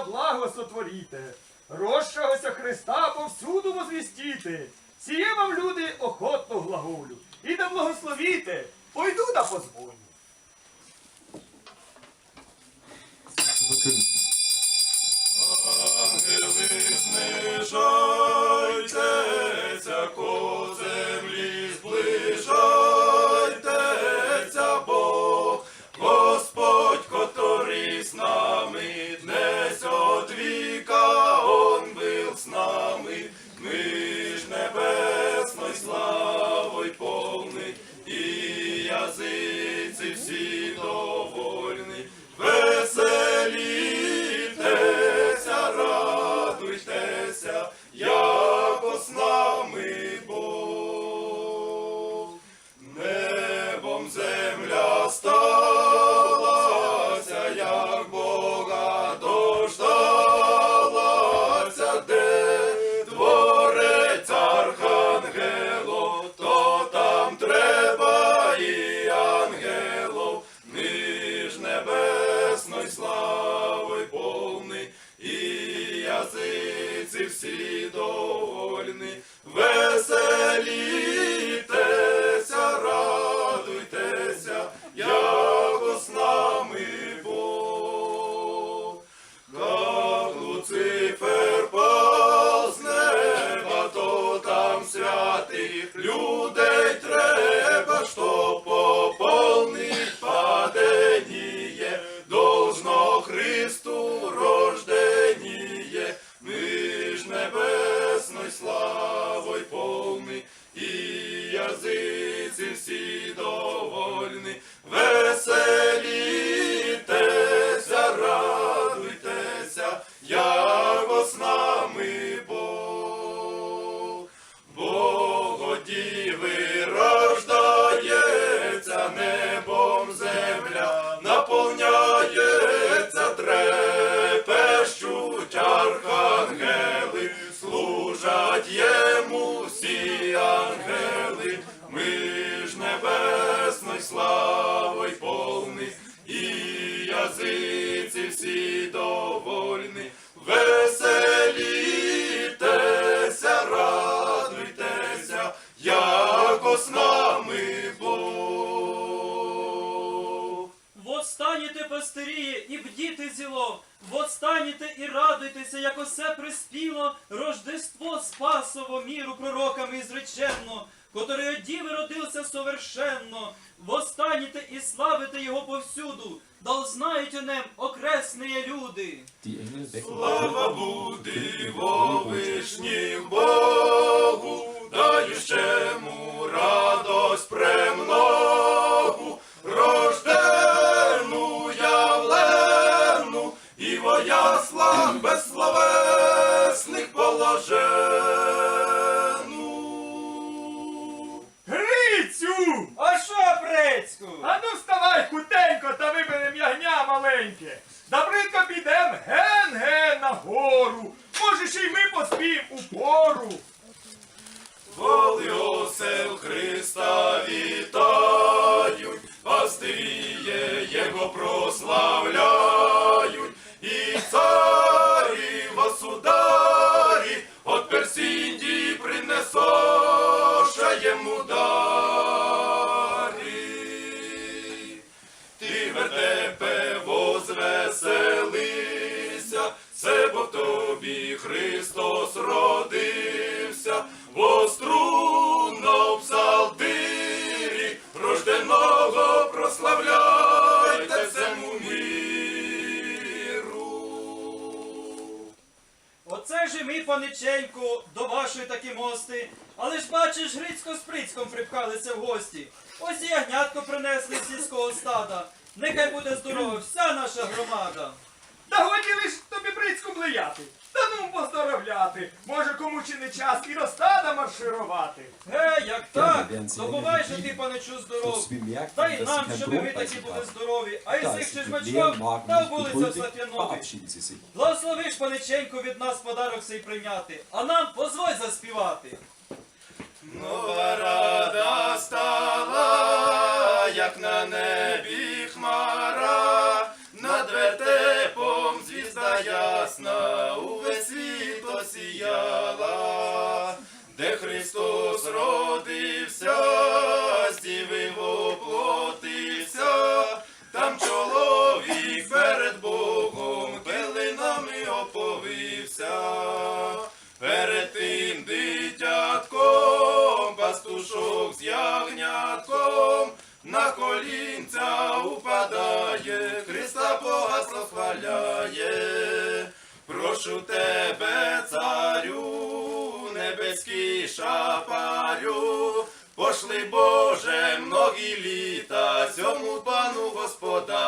благо сотворіте, розшагося Христа повсюду возвістіте. Сіє вам люди охотно глаголю. І да благословіте, пойду да позвоню. Знижайтеся, всі Восстаніте і радуйтеся, як осе приспіло Рождество Спасово міру пророками изреченно, который от діви родився совершенно. Восстаніте і славите його повсюду, да узнають о нем окресні люди. Слава буде во вишніх Богу, даючему радость премногу, яслах безсловесних положену. Грицю! А що, Прецьку? А ну вставай хутенько та виберем ягня маленьке. Добринко підем ген-ген на гору. Може, ще й ми поспім у пору. Воли осел Христа вітають, пастиріє Його прославляють, Lord. Паниченьку, до вашої такі мости. Але ж бачиш, Грицько з Прицьком припхалися в гості. Ось і ягнятко принесли з сільського стада. Нехай буде здорова вся наша громада. Та годі лиш тобі брицьку блеяти. Та ну поздоровляти. Може, кому чи не час і до стада марширувати. Ге, як так? sie Добувай же ти, паничу, здоров. Та й нам, щоб ви такі були здорові. А й цих ж Magen та вулиця verabschieden sie sich. Благословиш, паниченьку, від нас подарок сей прийняти, а нам позволь заспівати. Нова рада стала, як на небі ясна увесь світ осіяла, де Христос родився, з оплотився, там чоловік перед Богом пилинами оповився, перед тим дитятком, пастушок з ягнятком, на колінця упадає. Прошу тебе, царю, небеський шапарю, пошли Боже многі літа цьому пану господару.